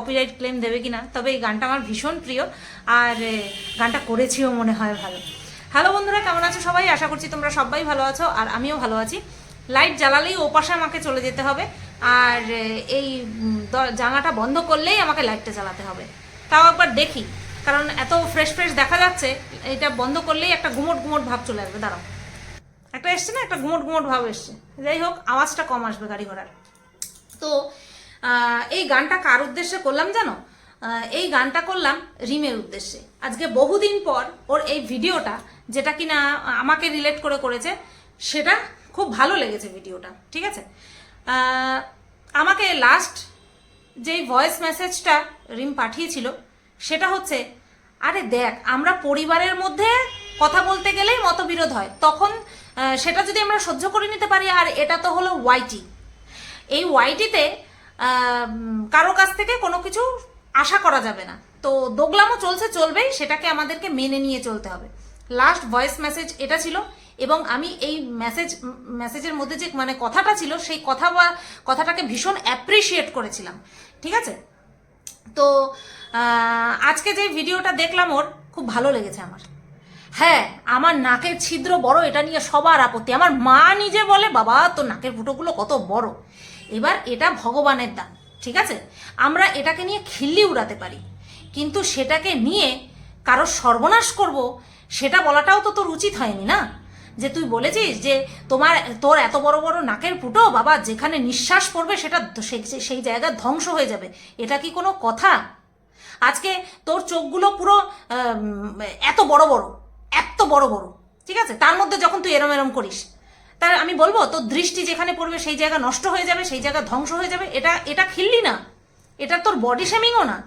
না copyright claim দেবে কিনা, তবে এই গানটা আমার ভীষণ প্রিয়, আর গানটা করেছিও মনে হয় ভালো। হ্যালো বন্ধুরা, কেমন আছো সবাই? আশা করছি তোমরা সবাই ভালো আছো, আর আমিও ভালো আছি। লাইট জ্বালালেই ওপাশে আমাকে চলে যেতে হবে, আর এই জানাটা বন্ধ করলেই আমাকে লাইটটা জ্বালাতে হবে। তাও একবার দেখি, কারণ এত ফ্রেশ ফ্রেশ দেখা যাচ্ছে, এটা বন্ধ করলেই একটা গুমট গুমট ভাব চলে আসবে, দাঁড়াও। একটা এসছে না, একটা গুমট গুমট ভাব এসছে। যাই হোক, আওয়াজটা কম আসবে গাড়ি ঘোড়ার। তো এই গানটা কার উদ্দেশ্যে করলাম জানো? এই গানটা করলাম রিমের উদ্দেশ্যে। আজকে বহুদিন পর ওর এই ভিডিওটা, যেটা কিনা আমাকে রিলেট করে করেছে, সেটা খুব ভালো লেগেছে ভিডিওটা, ঠিক আছে? আমাকে লাস্ট যেই ভয়েস মেসেজটা রিম পাঠিয়েছিল, সেটা হচ্ছে, আরে দেখ, আমরা পরিবারের মধ্যে কথা বলতে গেলেই মতবিরোধ হয়। তখন সেটা যদি আমরা সহ্য করে নিতে পারি, আর এটা তো হলো ওয়াইটি এই ওয়াইটিতে কারও কাছ থেকে কোনো কিছু আশা করা যাবে না। তো দোগলামও চলছে, চলবেই, সেটাকে আমাদেরকে মেনে নিয়ে চলতে হবে। লাস্ট ভয়েস মেসেজ এটা ছিল, এবং আমি এই মেসেজ মেসেজের মধ্যে যে মানে কথাটা ছিল, সেই কথা বা, কথাটাকে ভীষণ অ্যাপ্রিসিয়েট করেছিলাম। ঠিক আছে? তো আজকে যে ভিডিওটা দেখলাম ওর, খুব ভালো লেগেছে আমার। হ্যাঁ আমার নাকের ছিদ্র বড়, এটা নিয়ে সবার আপত্তি। আমার মা নিজে বলে, বাবা, তোর নাকের ফুটোগুলো কত বড়। এবার এটা ভগবানের দান, ঠিক আছে? আমরা এটাকে নিয়ে খিল্লি উড়াতে পারি, কিন্তু সেটাকে নিয়ে কারও সর্বনাশ করব, সেটা বলাটাও তো তোর উচিত হয়নি না? যে তুই বলেছিস যে তোমার, তোর এত বড় বড় নাকের ফুটো, বাবা, যেখানে নিঃশ্বাস পড়বে সেটা সেই জায়গা ধ্বংস হয়ে যাবে। এটা কি কোনো কথা? আজকে তোর চোখগুলো পুরো এত বড় বড়, এত বড় বড়, ঠিক আছে? তার মধ্যে যখন তুই এরম এরম করিস তার আমি বলব, তোর দৃষ্টি যেখানে পড়বে সেই জায়গা নষ্ট হয়ে যাবে, সেই জায়গা ধ্বংস হয়ে যাবে। এটা এটা খিল্লি না। এটা তোর বডি শেমিংও না।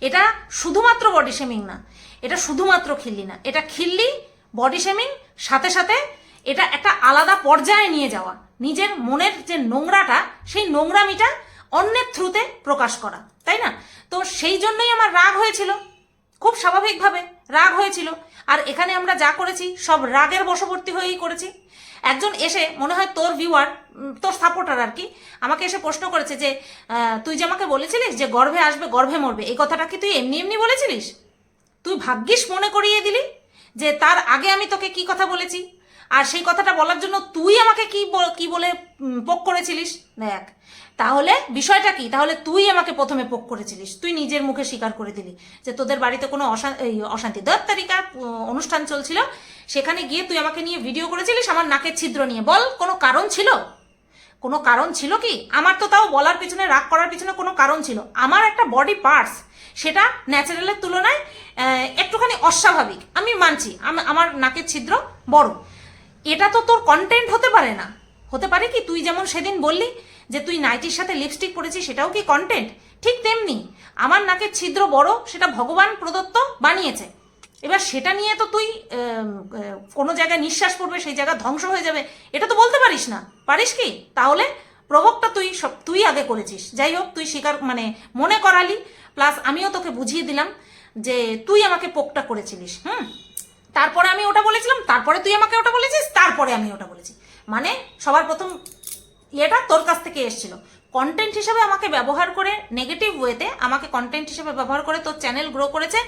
এটা শুধুমাত্র বডি শেমিং না। এটা শুধুমাত্র খিল্লি না। এটা খিল্লি বডি শেমিং সাথে সাথে এটা একটা আলাদা পর্যায়ে নিয়ে যাওয়া। নিজের মনের যে নোংরাটা, সেই নোংরামিটা অন্যের থ্রুতে প্রকাশ করা। তাই না? তো সেই জন্যই আমার রাগ হয়েছিল। খুব স্বাভাবিকভাবে রাগ হয়েছিল। আর এখানে আমরা যা করেছি, সব রাগের বশবর্তী হয়েই করেছি। একজন এসে, মনে হয় তোর ভিউয়ার তোর সাপোর্টার আর কি, আমাকে এসে প্রশ্ন করেছে যে তুই যে আমাকে বলেছিলিস যে গর্ভে আসবে, গর্ভে মরবে, এই কথাটা কি তুই এমনি এমনি বলেছিলিস? তুই ভাগ্যিস মনে করিয়ে দিলি যে তার আগে আমি তোকে কি কথা বলেছি? আর সেই কথাটা বলার জন্য তুই আমাকে কি কি বলে পোক করেছিলিস? দেখ, তাহলে বিষয়টা কি? তাহলে তুই আমাকে প্রথমে পোক করেছিলিস। তুই নিজের মুখে স্বীকার করে দিলি যে তোদের বাড়িতে কোনো অশা- অশান্তি। দশ তারিখা অনুষ্ঠান চলছিল। সেখানে গিয়ে তুই আমাকে নিয়ে ভিডিও করেছিলিস, আমার নাকের ছিদ্র নিয়ে। বল, কোনো কারণ ছিল? কোনো কারণ ছিল কি? আমার তো তাও বলার পিছনে, রাগ করার পিছনে কোনো কারণ ছিল। আমার একটা বডি পার্টস সেটা ন্যাচারালের তুলনায় একটুখানি অস্বাভাবিক। আমি মানছি আমার নাকের ছিদ্র বড়। এটা তো তোর কন্টেন্ট হতে পারে না। হতে পারে কি? তুই যেমন সেদিন বললি যে তুই নাইটির সাথে লিপস্টিক পরেছিস, সেটাও কি কন্টেন্ট ঠিক তেমনি আমার নাকের ছিদ্র বড়, সেটা ভগবান প্রদত্ত বানিয়েছে। এবার সেটা নিয়ে তো তুই কোনো জায়গায় নিঃশ্বাস পড়বে, সেই জায়গা ধ্বংস হয়ে যাবে। এটা তো বলতে পারিস না। পারিস কি? তাহলে প্রভোগটা তুই সব, তুই আগে করেছিস। যাই হোক, তুই স্বীকার মানে মনে করালি। প্লাস আমিও তোকে বুঝিয়ে দিলাম যে তুই আমাকে পোকটা করেছিলিস, হুম? তারপরে আমি ওটা বলেছিলাম, তারপরে তুই আমাকে ওটা বলেছিস, তারপরে আমি ওটা বলেছি। মানে সবার প্রথম ইয়েটা তোর কাছ থেকে এসেছিল। কন্টেন্ট হিসেবে আমাকে ব্যবহার করে নেগেটিভ ওয়েতে আমাকে কন্টেন্ট হিসেবে ব্যবহার করে তোর চ্যানেল গ্রো করেছে,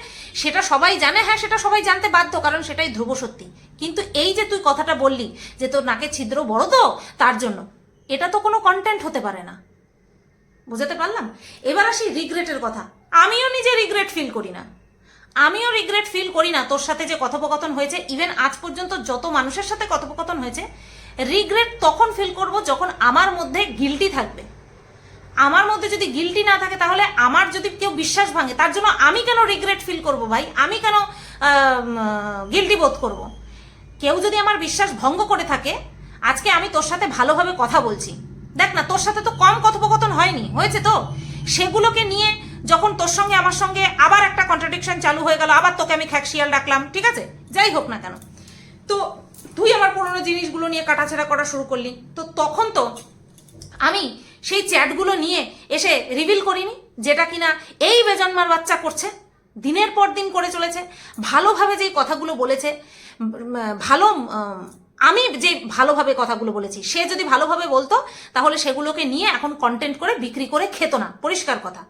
সেটা সবাই জানে হ্যাঁ সেটা সবাই জানতে বাধ্য, কারণ সেটাই ধ্রুব সত্যি। কিন্তু এই যে তুই কথাটা বললি যে তোর নাকে ছিদ্র বড় তো, তার জন্য, এটা তো কোনো কন্টেন্ট হতে পারে না। বুঝাতে পারলাম? এবার আসি রিগ্রেটের কথা। আমিও নিজে রিগ্রেট ফিল করি না। আমিও রিগ্রেট ফিল করি না তোর সাথে যে কথোপকথন হয়েছে। ইভেন আজ পর্যন্ত যত মানুষের সাথে কথোপকথন হয়েছে রিগ্রেট তখন ফিল করব যখন আমার মধ্যে গিলটি থাকবে। আমার মধ্যে যদি গিলটি না থাকে, তাহলে আমার যদি কেউ বিশ্বাস ভাঙে, তার জন্য আমি কেন রিগ্রেট ফিল করব ভাই? আমি কেন গিলটি বোধ করব? কেউ যদি আমার বিশ্বাস ভঙ্গ করে থাকে, আজকে আমি তোর সাথে ভালোভাবে কথা বলছি। দেখ না, তোর সাথে তো কম কথোপকথন হয়নি, হয়েছে তো? সেগুলোকে নিয়ে যখন তোর সঙ্গে, আমার সঙ্গে আবার একটা কন্ট্রাডিকশন চালু হয়ে গেল, আবার তোকে আমি খ্যাকশিয়াল ডাকলাম, ঠিক আছে? যাই হোক না কেন। তো তুই আমার পুরোনো জিনিসগুলো নিয়ে কাটাছেড়া করা শুরু করলি। তো তখন তো আমি সেই চ্যাটগুলো নিয়ে এসে রিভিল করিনি, যেটা কিনা এই বেজন্মার বাচ্চা করছে, দিনের পর দিন করে চলেছে, ভালোভাবে যেই কথাগুলো বলেছে ভালো আমি যে ভালোভাবে কথাগুলো বলেছি, সে যদি ভালোভাবে বলতো, তাহলে সেগুলোকে নিয়ে এখন কন্টেন্ট করে বিক্রি করে খেত না, পরিষ্কার কথা।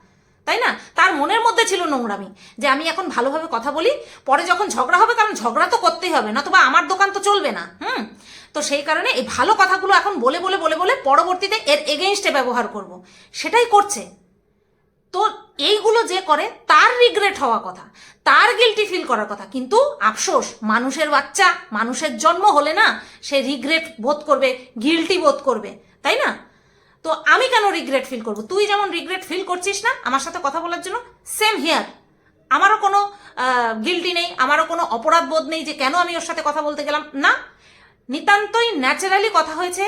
তাই না? তার মনের মধ্যে ছিল নোংরামি, যে আমি এখন ভালোভাবে কথা বলি, পরে যখন ঝগড়া হবে, কারণ ঝগড়া তো করতেই হবে, নতুবা আমার দোকান তো চলবে না, হুম? তো সেই কারণে এই ভালো কথাগুলো এখন বলে বলে বলে বলে পরবর্তীতে এর এগেনস্টে ব্যবহার করব। সেটাই করছে। তো এইগুলো যে করে, তার রিগ্রেট হওয়া কথা, তার গিলটি ফিল করার কথা। কিন্তু আফসোস, মানুষের বাচ্চা, মানুষের জন্ম হলে না, সে রিগ্রেট বোধ করবে গিলটি বোধ করবে, তাই না? তো আমি কেন রিগ্রেট ফিল করব? তুই যেমন রিগ্রেট ফিল করছিস না, আমার সাথে কথা বলার জন্য সেম হিয়ার আমারও কোনো গিলটি নেই, আমারও কোনো অপরাধ বোধ নেই যে কেন আমি ওর সাথে কথা বলতে গেলাম। না, নিতান্তই ন্যাচারালি কথা হয়েছে।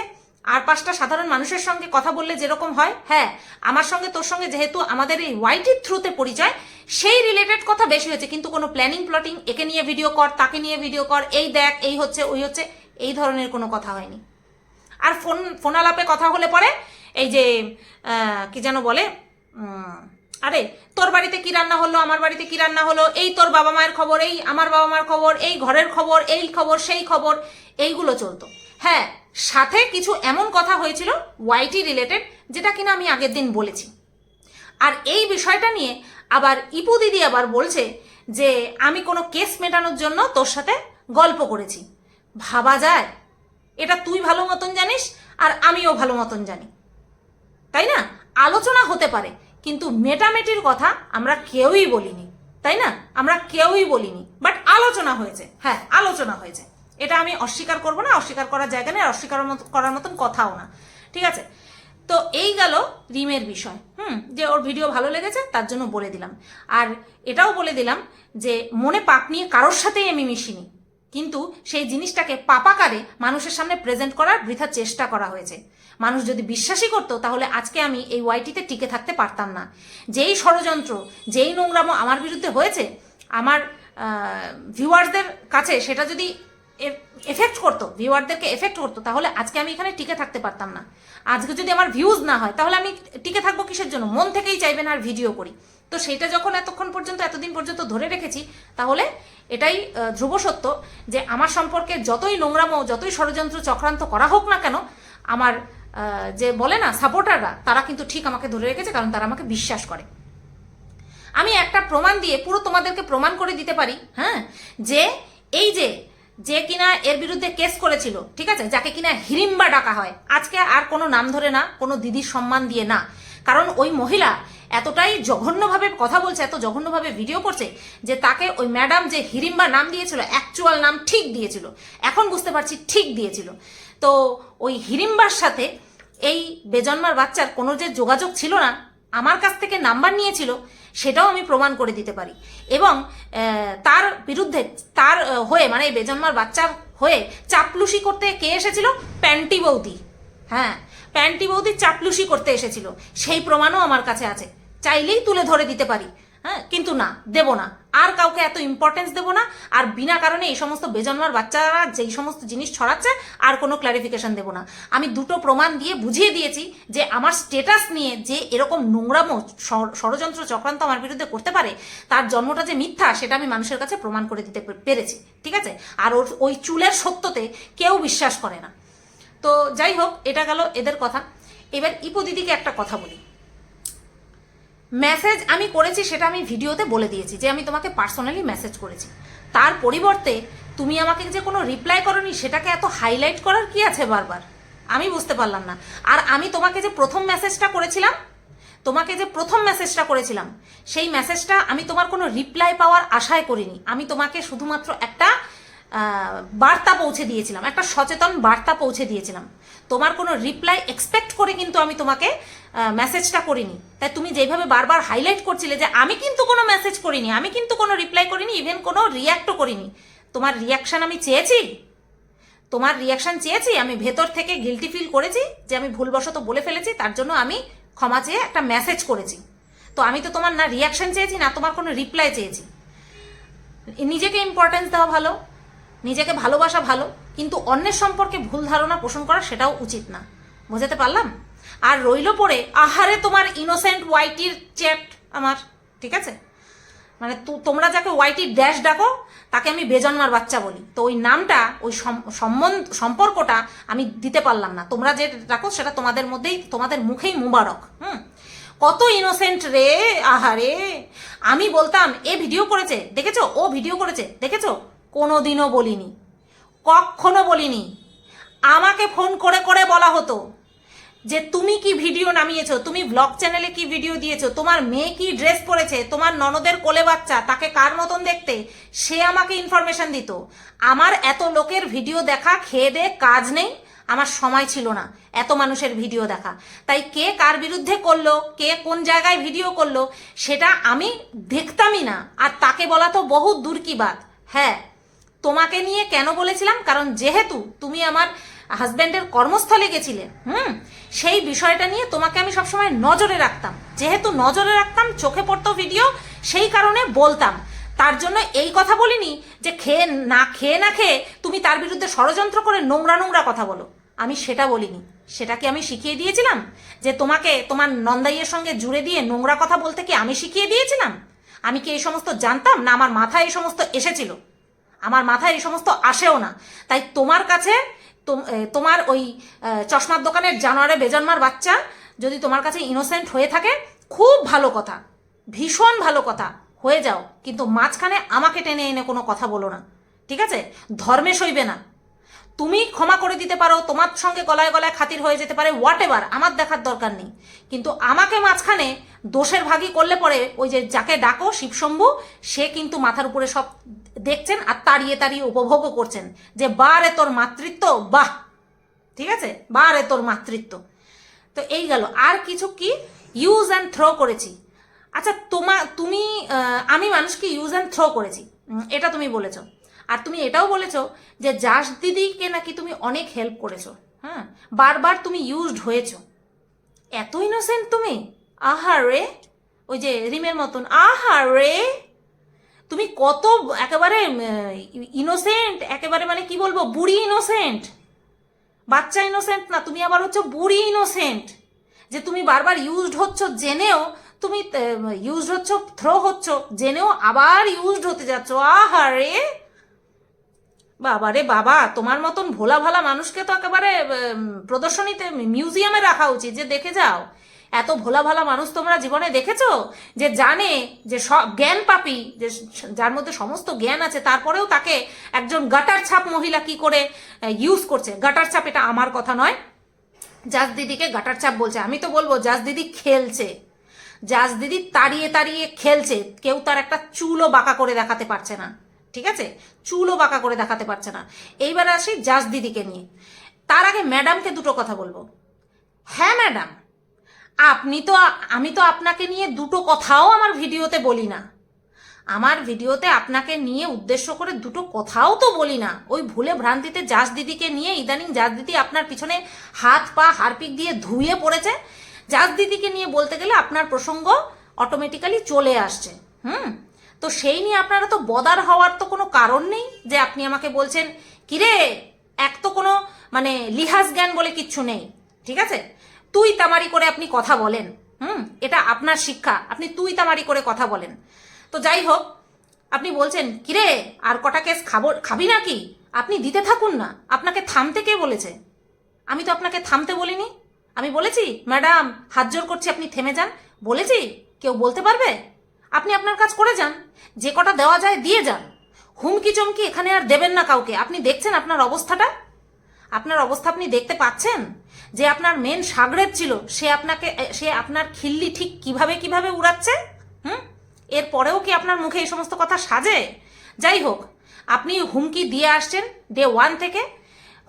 আর পাঁচটা সাধারণ মানুষের সঙ্গে কথা বললে যেরকম হয় হ্যাঁ আমার সঙ্গে তোর সঙ্গে যেহেতু আমাদের এই ওয়াইটির থ্রুতে পরিচয়, সেই রিলেটেড কথা বেশি হয়েছে। কিন্তু কোনো প্ল্যানিং প্লটিং একে নিয়ে ভিডিও কর, তাকে নিয়ে ভিডিও কর, এই দেখ, এই হচ্ছে, ওই হচ্ছে, এই ধরনের কোনো কথা হয়নি। আর ফোন ফোন আলাপে কথা হলে পরে এই যে কি যেন বলে আরে, তোর বাড়িতে কি রান্না হলো, আমার বাড়িতে কি রান্না হলো, এই তোর বাবা মায়ের খবর, এই আমার বাবা মার খবর, এই ঘরের খবর, এই খবর, সেই খবর, এইগুলো চলতো। হ্যাঁ সাথে কিছু এমন কথা হয়েছিল ওয়াইটি রিলেটেড যেটা কিনা আমি আগের দিন বলেছি। আর এই বিষয়টা নিয়ে আবার ইপু দিদি আবার বলছে যে, আমি কোনো কেস মেটানোর জন্য তোর সাথে গল্প করেছি। ভাবা যায়। এটা তুই ভালো মতন জানিস, আর আমিও ভালো মতন জানি। তাই না? আলোচনা হতে পারে, কিন্তু মেটামেটির কথা আমরা কেউই বলিনি, তাই না? আমরা কেউই বলিনি বাট আলোচনা হয়েছে। হ্যাঁ আলোচনা হয়েছে। এটা আমি অস্বীকার করব না, অস্বীকার করার জায়গা নেই অস্বীকার করার মতন কথাও না। ঠিক আছে? তো এই গেল রিমের বিষয়। হুম, যে ওর ভিডিও ভালো লেগেছে, তার জন্য বলে দিলাম। আর এটাও বলে দিলাম যে, মনে পাপ নিয়ে কারোর সাথেই আমি মিশিনি। কিন্তু সেই জিনিসটাকে পাপাকারে মানুষের সামনে প্রেজেন্ট করার বৃথা চেষ্টা করা হয়েছে। মানুষ যদি বিশ্বাসই করতো, তাহলে আজকে আমি এই ওয়াইটিতে টিকে থাকতে পারতাম না। যেই ষড়যন্ত্র, যেই নোংরামো আমার বিরুদ্ধে হয়েছে, আমার ভিউয়ার্সদের কাছে সেটা যদি এফেক্ট করতো ভিউয়ারদেরকে এফেক্ট করতো, তাহলে আজকে আমি এখানে টিকে থাকতে পারতাম না। আজকে যদি আমার ভিউজ না হয়, তাহলে আমি টিকে থাকব কিসের জন্য? মন থেকেই চাইবেন আর ভিডিও করি। তো সেইটা যখন এতক্ষণ পর্যন্ত, এতদিন পর্যন্ত ধরে রেখেছি, তাহলে এটাই ধ্রুব সত্য যে আমার সম্পর্কে যতই নোংরামো, যতই ষড়যন্ত্র চক্রান্ত করা হোক না কেন, আমার যে বলে না সাপোর্টাররা তারা কিন্তু ঠিক আমাকে ধরে রেখেছে কারণ তারা আমাকে বিশ্বাস করে। আমি একটা প্রমাণ দিয়ে পুরো তোমাদেরকে প্রমাণ করে দিতে পারি হ্যাঁ যে এই যে যে কিনা এর বিরুদ্ধে কেস করেছিল, ঠিক আছে, যাকে কিনা হিরিম্বা ডাকা হয়, আজকে আর কোনো নাম ধরে না, কোনো দিদির সম্মান দিয়ে না। কারণ ওই মহিলা এতটাই জঘন্যভাবে কথা বলছে, এত জঘন্যভাবে ভিডিও করছে, যে তাকে ওই ম্যাডাম যে হিরিম্বা নাম দিয়েছিল অ্যাকচুয়াল নাম ঠিক দিয়েছিল, এখন বুঝতে পারছি ঠিক দিয়েছিল। তো ওই হিরিম্বার সাথে এই বেজন্মার বাচ্চার কোনো যে যোগাযোগ ছিল না, আমার কাছ থেকে নাম্বার নিয়েছিল, সেটাও আমি প্রমাণ করে দিতে পারি। এবং তার বিরুদ্ধে, তার হয়ে মানে এই বেজন্মার বাচ্চার হয়ে চাপলুসি করতে কে এসেছিল? প্যান্টি বৌদি। হ্যাঁ প্যান্টি বৌদি চাপলুসি করতে এসেছিল। সেই প্রমাণও আমার কাছে আছে। চাইলেই তুলে ধরে দিতে পারি। হ্যাঁ কিন্তু না, দেব না। আর কাউকে এত ইম্পর্টেন্স দেবো না। আর বিনা কারণে এই সমস্ত বেজন্মার বাচ্চারা যেই সমস্ত জিনিস ছড়াচ্ছে, আর কোনো ক্ল্যারিফিকেশন দেবো না। আমি দুটো প্রমাণ দিয়ে বুঝিয়ে দিয়েছি যে আমার স্টেটাস নিয়ে যে এরকম নোংরামো ষড়- ষড়যন্ত্র চক্রান্ত আমার বিরুদ্ধে করতে পারে, তার জন্মটা যে মিথ্যা, সেটা আমি মানুষের কাছে প্রমাণ করে দিতে পেরেছি। ঠিক আছে? আর ওর ওই চুলের সত্যতে কেউ বিশ্বাস করে না। তো যাই হোক, এটা গেল এদের কথা। এবার ইপো দিদিকে একটা কথা বলি। মেসেজ আমি করেছি সেটা আমি ভিডিওতে বলে দিয়েছি, যে আমি তোমাকে পার্সোনালি মেসেজ করেছি। তার পরিবর্তে তুমি আমাকে যে কোনো রিপ্লাই করনি, সেটাকে এত হাইলাইট করার কি আছে বারবার? আমি বুঝতে পারলাম না। আর আমি তোমাকে যে প্রথম মেসেজটা করেছিলাম, তোমাকে যে প্রথম মেসেজটা করেছিলাম, সেই মেসেজটা আমি তোমার কোনো রিপ্লাই পাওয়ার আশায় করিনি। আমি তোমাকে শুধুমাত্র একটা বার্তা পৌঁছে দিয়েছিলাম, একটা সচেতন বার্তা পৌঁছে দিয়েছিলাম। তোমার কোনো রিপ্লাই এক্সপেক্ট করে কিন্তু আমি তোমাকে মেসেজটা করিনি। তাই তুমি যেভাবে বারবার হাইলাইট করছিলে যে আমি কিন্তু কোনো মেসেজ করিনি, আমি কিন্তু কোনো রিপ্লাই করিনি ইভেন কোনো রিয়াক্টও করিনি। তোমার রিয়াকশন আমি চেয়েছি? তোমার রিয়াকশন চেয়েছি? আমি ভেতর থেকে গিলটি ফিল করেছি যে আমি ভুলবশত বলে ফেলেছি, তার জন্য আমি ক্ষমা চেয়ে একটা মেসেজ করেছি। তো আমি তো তোমার না রিয়াকশন চেয়েছি, না তোমার কোনো রিপ্লাই চেয়েছি। নিজেকে ইম্পর্টেন্স দেওয়া ভালো নিজেকে ভালোবাসা ভালো, কিন্তু অন্যের সম্পর্কে ভুল ধারণা পোষণ করা সেটাও উচিত না। বোঝাতে পারলাম? আর রইল পরে আহারে তোমার ইনোসেন্ট ওয়াইটির চ্যাট আমার, ঠিক আছে? মানে তোমরা যাকে ওয়াইটির ড্যাশ ডাকো, তাকে আমি বেজন্মার বাচ্চা বলি। তো ওই নামটা, ওই সম- সম্বন্ধ সম্পর্কটা আমি দিতে পারলাম না। তোমরা যে ডাকো, সেটা তোমাদের মধ্যেই, তোমাদের মুখেই মুবারক, হুম? কত ইনোসেন্ট রে, আহারে! আমি বলতাম, এ ভিডিও করেছে, দেখেছ? ও ভিডিও করেছে, দেখেছ? কোনোদিনও বলিনি। কখনো বলিনি। আমাকে ফোন করে করে বলা হতো যে, তুমি কি ভিডিও নামিয়েছো? তুমি ব্লগ চ্যানেলে কি ভিডিও দিয়েছ? তোমার মেয়ে কি ড্রেস পরেছে? তোমার ননদের কোলে বাচ্চা? তাকে কার মতন দেখতে? সে আমাকে ইনফরমেশন দিত। আমার এত লোকের ভিডিও দেখা, খেয়ে দে কাজ নেই। আমার সময় ছিল না এত মানুষের ভিডিও দেখা। তাই কে কার বিরুদ্ধে করল? কে কোন জায়গায় ভিডিও করল? সেটা আমি দেখতামই না। আর তাকে বলা তো বহু দূর কি বাত। হ্যাঁ তোমাকে নিয়ে কেন বলেছিলাম? কারণ যেহেতু তুমি আমার হাজব্যান্ডের কর্মস্থলে গেছিলে, হুম? সেই বিষয়টা নিয়ে তোমাকে আমি সবসময় নজরে রাখতাম। যেহেতু নজরে রাখতাম, চোখে পড়তো ভিডিও সেই কারণে বলতাম। তার জন্য এই কথা বলিনি যে খেয়ে না খেয়ে না খেয়ে তুমি তার বিরুদ্ধে ষড়যন্ত্র করে নোংরা নোংরা কথা বলো। আমি সেটা বলিনি। সেটা কি আমি শিখিয়ে দিয়েছিলাম? যে তোমাকে তোমার নন্দাইয়ের সঙ্গে জুড়ে দিয়ে নোংরা কথা বলতে কি আমি শিখিয়ে দিয়েছিলাম? আমি কি এই সমস্ত জানতাম? না, আমার মাথায় এই সমস্ত এসেছিল। আমার মাথায় এই সমস্ত আসেও না। তাই তোমার কাছে তোমার ওই চশমার দোকানের জানোয়ারে বেজন্মার বাচ্চা যদি তোমার কাছে ইনোসেন্ট হয়ে থাকে, খুব ভালো কথা। ভীষণ ভালো কথা। হয়ে যাও। কিন্তু মাঝখানে আমাকে টেনে এনে কোনো কথা বলো না। ঠিক আছে? ধর্মে সইবে না। তুমি ক্ষমা করে দিতে পারো, তোমার সঙ্গে গলায় গলায় খাতির হয়ে যেতে পারে হোয়াট এভার আমার দেখার দরকার নেই। কিন্তু আমাকে মাঝখানে দোষের ভাগী করলে পরে ওই যে যাকে ডাকো, শিবশম্ভু, সে কিন্তু মাথার উপরে সব দেখছেন আর তাড়িয়ে তাড়িয়ে উপভোগও করছেন যে বারে তোর মাতৃত্ব, বাহ! ঠিক আছে? বারে তোর মাতৃত্ব। তো এই গেল। আর কিছু কি? ইউজ অ্যান্ড থ্রো করেছি। আচ্ছা তোমা, তুমি আমি মানুষকে ইউজ অ্যান্ড থ্রো করেছি। এটা তুমি বলেছ। আর তুমি এটাও বলেছ যে জাস দিদিকে নাকি তুমি অনেক হেল্প করেছ হ্যাঁ? বারবার তুমি ইউজড হয়েছো। এত ইনোসেন্ট তুমি? আহা রে! ওই যে রিমের মতন, আহা রে! তুমি কত একেবারে ইনোসেন্ট একেবারে মানে কি বলব, বুড়ি ইনোসেন্ট বাচ্চা ইনোসেন্ট না, তুমি আবার হচ্ছে বুড়ি ইনোসেন্ট যে তুমি বারবার ইউজড হচ্ছ, জেনেও তুমি ইউজড হচ্ছ থ্রো হচ্ছ, জেনেও আবার ইউজড হতে যাচ্ছ আহারে বাবা রে বাবা, তোমার মতন ভোলা ভালা মানুষকে তো একেবারে প্রদর্শনীতে, মিউজিয়ামে রাখা উচিত, যে দেখে যাও। এত ভোলা ভালা মানুষ তোমরা জীবনে দেখেছ? যে জানে যে সব জ্ঞান পাপি, যে যার মধ্যে সমস্ত জ্ঞান আছে, তারপরেও তাকে একজন গাটার ছাপ মহিলা কি করে ইউজ করছে? গাটার ছাপ এটা আমার কথা নয়। জাজ দিদিকে গাটার চাপ বলছে। আমি তো বলব, জাজ দিদি খেলছে। জাজ দিদি তাড়িয়ে তাড়িয়ে খেলছে। কেউ তার একটা চুলও বাঁকা করে দেখাতে পারছে না। ঠিক আছে? চুলও বাঁকা করে দেখাতে পারছে না। এইবার আসি জাজ দিদিকে নিয়ে। তার আগে ম্যাডামকে দুটো কথা বলব। হ্যাঁ ম্যাডাম। আপনি তো আমি তো আপনাকে নিয়ে দুটো কথাও আমার ভিডিওতে বলি না। আমার ভিডিওতে আপনাকে নিয়ে উদ্দেশ্য করে দুটো কথাও তো বলি না। ওই ভুলে ভ্রান্তিতে জাস দিদিকে নিয়ে ইদানিং জাস দিদি আপনার পিছনে হাত পা হারপিক দিয়ে ধুয়ে পড়েছে। জাস দিদিকে নিয়ে বলতে গেলে আপনার প্রসঙ্গ অটোমেটিক্যালি চলে আসছে। হুম? তো সেই নিয়ে আপনারা তো বদার হওয়ার তো কোনো কারণ নেই যে আপনি আমাকে বলছেন, কিরে, এক তো কোনো মানে লিহাজ জ্ঞান বলে কিচ্ছু নেই, ঠিক আছে? তুই তামারি করে আপনি কথা বলেন, হুম? এটা আপনার শিক্ষা, আপনি তুই তামারি করে কথা বলেন। তো যাই হোক, আপনি বলছেন, কিরে, আর কটা কেস খাব, খাবি নাকি? আপনি দিতে থাকুন না, আপনাকে থামতে কে বলেছে? আমি তো আপনাকে থামতে বলিনি। আমি বলেছি, ম্যাডাম, হাত জোর করছি, আপনি থেমে যান। বলেছি? কেউ বলতে পারবে? আপনি আপনার কাজ করে যান। যে কটা দেওয়া যায় দিয়ে যান। হুমকি চমকি এখানে আর দেবেন না কাউকে। আপনি দেখছেন আপনার অবস্থাটা? আপনার অবস্থা আপনি দেখতে পাচ্ছেন? যে আপনার মেন সাগরের ছিল, সে আপনাকে সে আপনার খিল্লি ঠিক কীভাবে কীভাবে উড়াচ্ছে? হুম? এরপরেও কি আপনার মুখে এই সমস্ত কথা সাজে? যাই হোক, আপনি হুমকি দিয়ে আসছেন ডে ওয়ান থেকে।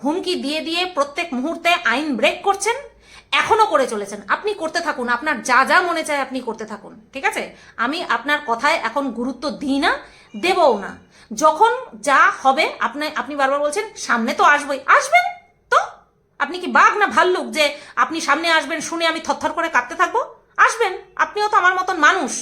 হুমকি দিয়ে দিয়ে প্রত্যেক মুহূর্তে আইন ব্রেক করছেন। এখনও করে চলেছেন। আপনি করতে থাকুন, আপনার যা যা মনে চায় আপনি করতে থাকুন, ঠিক আছে? আমি আপনার কথায় এখন গুরুত্ব দিই না, দেবও না। যখন যা হবে, আপনি আপনি বারবার বলছেন, সামনে তো আসবই। আসবেন তো? আপনি কি বাঘ না ভাল্লুক যে আপনি সামনে আসবেন, শুনে আমি থরথর করে কাঁদতে থাকব? আসবেন। আপনিও তো আমার মতন মানুষ।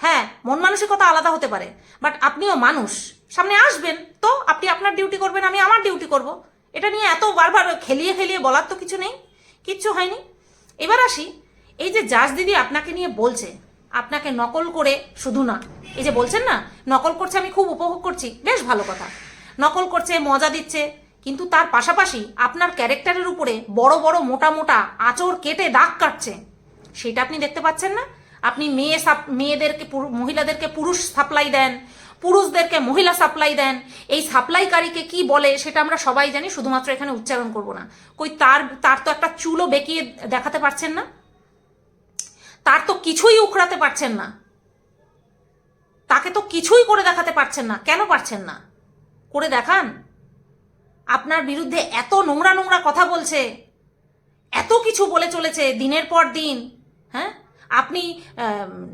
হ্যাঁ মন মানসিকতা আলাদা হতে পারে, বাট আপনিও মানুষ। সামনে আসবেন তো? আপনি আপনার ডিউটি করবেন, আমি আমার ডিউটি করব। এটা নিয়ে এত বারবার খেলিয়ে খেলিয়ে বলার তো কিছু নেই। কিচ্ছু হয়নি। এবার আসি, এই যে জাজ দিদি আপনাকে নিয়ে বলছে, আপনাকে নকল করে শুধু না, এই যে বলছেন না, নকল করছে আমি খুব উপভোগ করছি, বেশ ভালো কথা। নকল করছে, মজা দিচ্ছে, কিন্তু তার পাশাপাশি আপনার ক্যারেক্টারের উপরে বড় বড় মোটা মোটা আঁচড় কেটে দাগ কাটছে। সেটা আপনি দেখতে পাচ্ছেন না। আপনি মেয়ে মেয়েদেরকে মহিলাদেরকে পুরুষ সাপ্লাই দেন পুরুষদেরকে মহিলা সাপ্লাই দেন। এই সাপ্লাইকারীকে কি বলে সেটা আমরা সবাই জানি, শুধুমাত্র এখানে উচ্চারণ করব না। কই তার তার তো একটা চুলও বেঁকিয়ে দেখাতে পারছেন না? তার তো কিছুই উখড়াতে পারছেন না। তাকে তো কিছুই করে দেখাতে পারছেন না। কেন পারছেন না? করে দেখান। আপনার বিরুদ্ধে এত নোংরা নোংরা কথা বলছে। এত কিছু বলে চলেছে দিনের পর দিন। হ্যাঁ? আপনি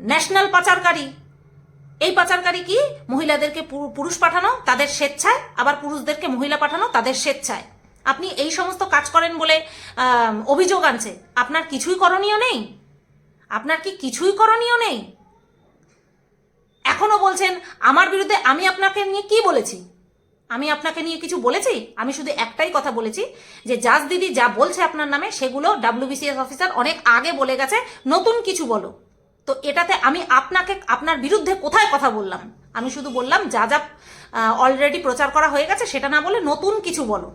ন্যাশনাল পাচারকারী। এই পাচারকারী কি? মহিলাদেরকে পুরুষ পাঠানো, তাদের স্বেচ্ছায়, আবার পুরুষদেরকে মহিলা পাঠানো, তাদের স্বেচ্ছায়। আপনি এই সমস্ত কাজ করেন বলে অভিযোগ আনছে। আপনার কিছুই করণীয় নেই? আপনার কি কিছুই করণীয় নেই? এখনও বলছেন, আমার বিরুদ্ধে আমি আপনাকে নিয়ে কি বলেছি? আমি আপনাকে নিয়ে কিছু বলেছি? আমি শুধু একটাই কথা বলেছি, যে জাজ দিদি যা বলছে আপনার নামে, সেগুলো ডাব্লিউবিসিএস অফিসার অনেক আগে বলে গেছে, নতুন কিছু বলো। তো এটাতে আমি আপনাকে, আপনার বিরুদ্ধে কোথায় কথা বললাম? আমি শুধু বললাম, যা যা অলরেডি প্রচার করা হয়ে গেছে, সেটা না বলে নতুন কিছু বলো।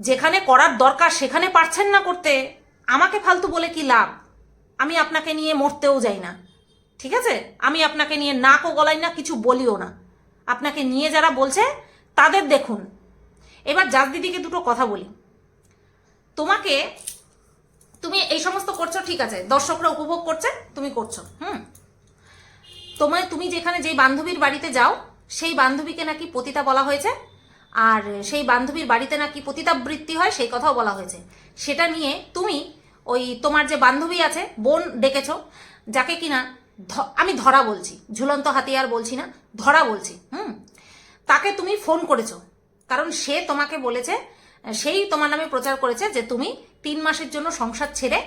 যেখানে করার দরকার, সেখানে পারছেন না করতে, আমাকে ফালতু বলে কি লাভ? আমি আপনাকে নিয়ে মরতেও যাই না। ঠিক আছে? আমি আপনাকে নিয়ে নাকও গলাই না, কিছু বলিও না। আপনাকে নিয়ে যারা বলছে, তাদের দেখুন। এবার জাজ দিদিকে দুটো কথা বলি। তোমাকে তুমি এই সমস্ত করছ, ঠিক আছে। দর্শকরা উপভোগ করছে, তুমি করছ। হুম। তোমায় তুমি যেখানে যেই বান্ধবীর বাড়িতে যাও, সেই বান্ধবীকে নাকি পতিতা বলা হয়েছে। আর সেই বান্ধবীর বাড়িতে নাকি পতিতাবৃত্তি হয়, সেই কথাও বলা হয়েছে। সেটা নিয়ে তুমি ওই তোমার যে বান্ধবী আছে, বোন ডেকেছো, যাকে কিনা আমি ধরা বলছি, ঝুলন্ত হাতিয়ার বলছি না, ধরা বলছি। হুম। তাকে তুমি ফোন করেছ। কারণ সে তোমাকে বলেছে সেই তোমার নামে প্রচার করেছে যে তুমি তিন মাসের জন্য সংসার ছেড়ে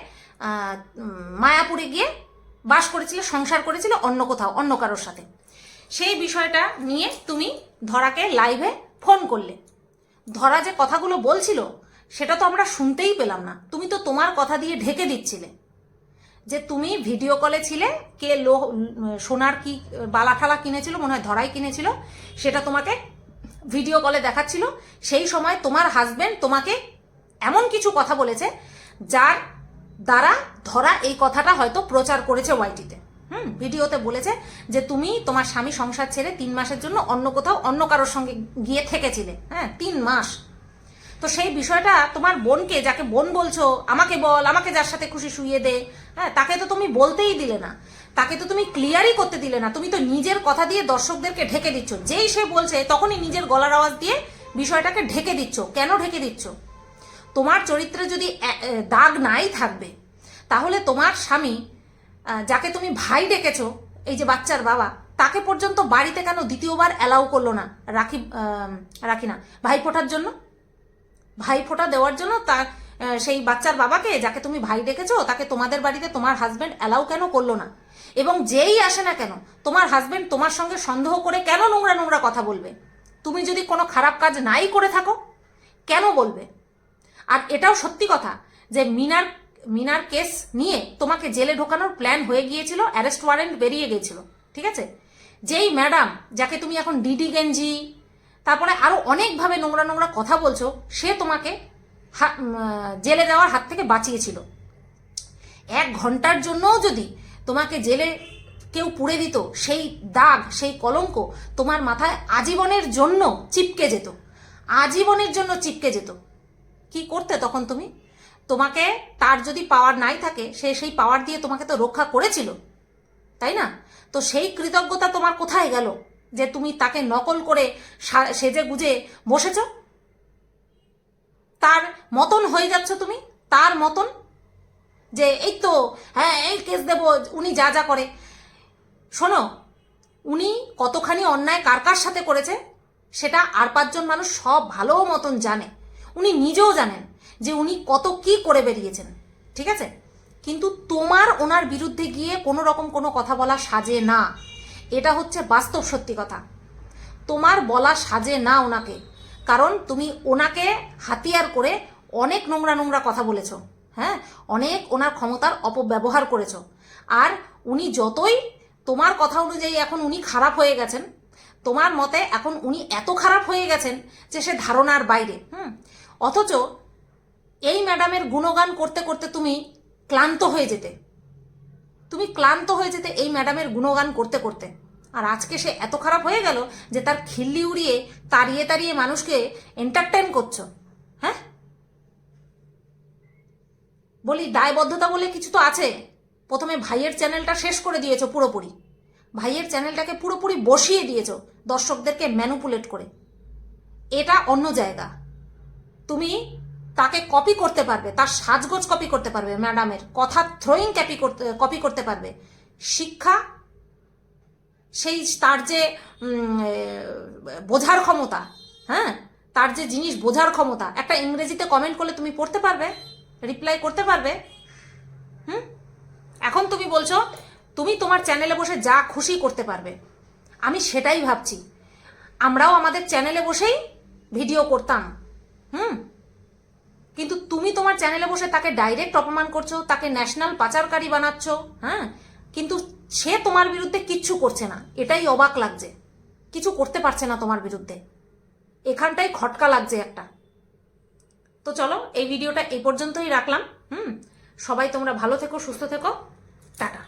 মায়াপুরে গিয়ে বাস করেছিলে, সংসার করেছিলে অন্য কোথাও, অন্য কারোর সাথে। সেই বিষয়টা নিয়ে তুমি ধরাকে লাইভে ফোন করলে। ধরা যে কথাগুলো বলছিল, সেটা তো আমরা শুনতেই পেলাম না। তুমি তো তোমার কথা দিয়ে ঢেকে দিচ্ছিলে। যে তুমি ভিডিও কলে ছিলে, কে লো সোনার কি বালা ঠালা কিনেছিল, মনে হয় ধরাই কিনেছিল, সেটা তোমাকে ভিডিও কলে দেখাচ্ছিল, সেই সময় তোমার হাজবেন্ড তোমাকে এমন কিছু কথা বলেছে, যার দ্বারা ধরা এই কথাটা হয়তো প্রচার করেছে ওয়াইটিতে হুম, ভিডিওতে বলেছে যে তুমি তোমার স্বামী সংসার ছেড়ে তিন মাসের জন্য অন্য কোথাও অন্য কারোর সঙ্গে গিয়ে থেকেছিলে। হ্যাঁ তিন মাস। তো সেই বিষয়টা তোমার বোনকে, যাকে বোন বলছো, আমাকে বল, আমাকে যার সাথে খুশি শুইয়ে দে হ্যাঁ তাকে তো তুমি বলতেই দিলে না। তাকে তো তুমি ক্লিয়ারই করতে দিলে না। তুমি তো নিজের কথা দিয়ে দর্শকদেরকে ঢেকে দিচ্ছ। যেই সে বলছে, তখনই নিজের গলার আওয়াজ দিয়ে বিষয়টাকে ঢেকে দিচ্ছ। কেন ঢেকে দিচ্ছ? তোমার চরিত্রে যদি দাগ নাই থাকবে, তাহলে তোমার স্বামী যাকে তুমি ভাই ডেকেছো, এই যে বাচ্চার বাবা, তাকে পর্যন্ত বাড়িতে কেন দ্বিতীয়বার অ্যালাউ করল না? রাখি রাখি না ভাই ফোটার জন্য? ভাই ফোঁটা দেওয়ার জন্য তার সেই বাচ্চার বাবাকে, যাকে তুমি ভাই ডেকেছো, তাকে তোমাদের বাড়িতে তোমার হাজব্যান্ড অ্যালাউ কেন করল না? এবং যেই আসে না কেন, তোমার হাজবেন্ড তোমার সঙ্গে সন্দেহ করে কেন নোংরা নোংরা কথা বলবে? তুমি যদি কোনো খারাপ কাজ নাই করে থাকো, কেন বলবে? আর এটাও সত্যি কথা যে মিনার মিনার কেস নিয়ে তোমাকে জেলে ঢোকানোর প্ল্যান হয়ে গিয়েছিল অ্যারেস্ট ওয়ারেন্ট বেরিয়ে গিয়েছিল, ঠিক আছে? যেই ম্যাডাম যাকে তুমি এখন ডিডি গেঞ্জি তারপরে আরও অনেকভাবে নোংরা নোংরা কথা বলছো, সে তোমাকে জেলে দেওয়ার হাত থেকে বাঁচিয়েছিল। এক ঘণ্টার জন্যও যদি তোমাকে জেলে কেউ পুড়ে দিত, সেই দাগ, সেই কলঙ্ক তোমার মাথায় আজীবনের জন্য চিপকে যেত, আজীবনের জন্য চিপকে যেত। কি করতে তখন তুমি? তোমাকে তার যদি পাওয়ার নাই থাকে, সে সেই পাওয়ার দিয়ে তোমাকে তো রক্ষা করেছিল, তাই না? তো সেই কৃতজ্ঞতা তোমার কোথায় গেল যে তুমি তাকে নকল করে সেজে গুজে বসেছ? তার মতন হয়ে যাচ্ছ তুমি? তার মতন যে, এই তো হ্যাঁ এই কেস দেব, উনি যা যা করে। শোনো, উনি কতখানি অন্যায় কার কার সাথে করেছে, সেটা আর পাঁচজন মানুষ সব ভালো মতন জানে। উনি নিজেও জানেন যে উনি কত কি করে বেরিয়েছেন, ঠিক আছে? কিন্তু তোমার ওনার বিরুদ্ধে গিয়ে কোনো রকম কোনো কথা বলা সাজে না। এটা হচ্ছে বাস্তব সত্যি কথা। তোমার বলা সাজে না ওনাকে, কারণ তুমি ওনাকে হাতিয়ার করে অনেক নোংরা নোংরা কথা বলেছ। হ্যাঁ? অনেক ওনার ক্ষমতার অপব্যবহার করেছ। আর উনি যতই তোমার কথা অনুযায়ী এখন উনি খারাপ হয়ে গেছেন, তোমার মতে এখন উনি এত খারাপ হয়ে গেছেন যে সে ধারণার বাইরে, হুম? অথচ এই ম্যাডামের গুণগান করতে করতে তুমি ক্লান্ত হয়ে যেতে। তুমি ক্লান্ত হয়ে যেতে এই ম্যাডামের গুণগান করতে করতে। আর আজকে সে এত খারাপ হয়ে গেল যে তার খিল্লি উড়িয়ে তাড়িয়ে তাড়িয়ে মানুষকে এন্টারটেন করছ হ্যাঁ বলি, দায়বদ্ধতা বলে কিছু তো আছে। প্রথমে ভাইয়ের চ্যানেলটা শেষ করে দিয়েছ পুরোপুরি। ভাইয়ের চ্যানেলটাকে পুরোপুরি বসিয়ে দিয়েছ দর্শকদেরকে ম্যানুপুলেট করে। এটা অন্য জায়গা। তুমি তাকে কপি করতে পারবে, তার সাজগোজ কপি করতে পারবে ম্যাডামের কথা থ্রোয়িং ক্যাপি করতে কপি করতে পারবে। শিক্ষা, সেই তার যে বোঝার ক্ষমতা হ্যাঁ? তার যে জিনিস বোঝার ক্ষমতা, একটা ইংরেজিতে কমেন্ট করলে তুমি পড়তে পারবে। রিপ্লাই করতে পারবে? হুম? এখন তুমি বলছো, তুমি তোমার চ্যানেলে বসে যা খুশি করতে পারবে। আমি সেটাই ভাবছি। আমরাও আমাদের চ্যানেলে বসেই ভিডিও করতাম। হুম? কিন্তু তুমি তোমার চ্যানেলে বসে তাকে ডাইরেক্ট অপমান করছ, তাকে ন্যাশনাল পাচারকারী বানাচ্ছ হ্যাঁ? কিন্তু সে তোমার বিরুদ্ধে কিচ্ছু করছে না। এটাই অবাক লাগছে। কিছু করতে পারছে না তোমার বিরুদ্ধে। এখানটাই খটকা লাগছে একটা। তো চলো, এই ভিডিওটা এই পর্যন্তই রাখলাম। হুম? সবাই তোমরা ভালো থেকো, সুস্থ থেকো। টাটা।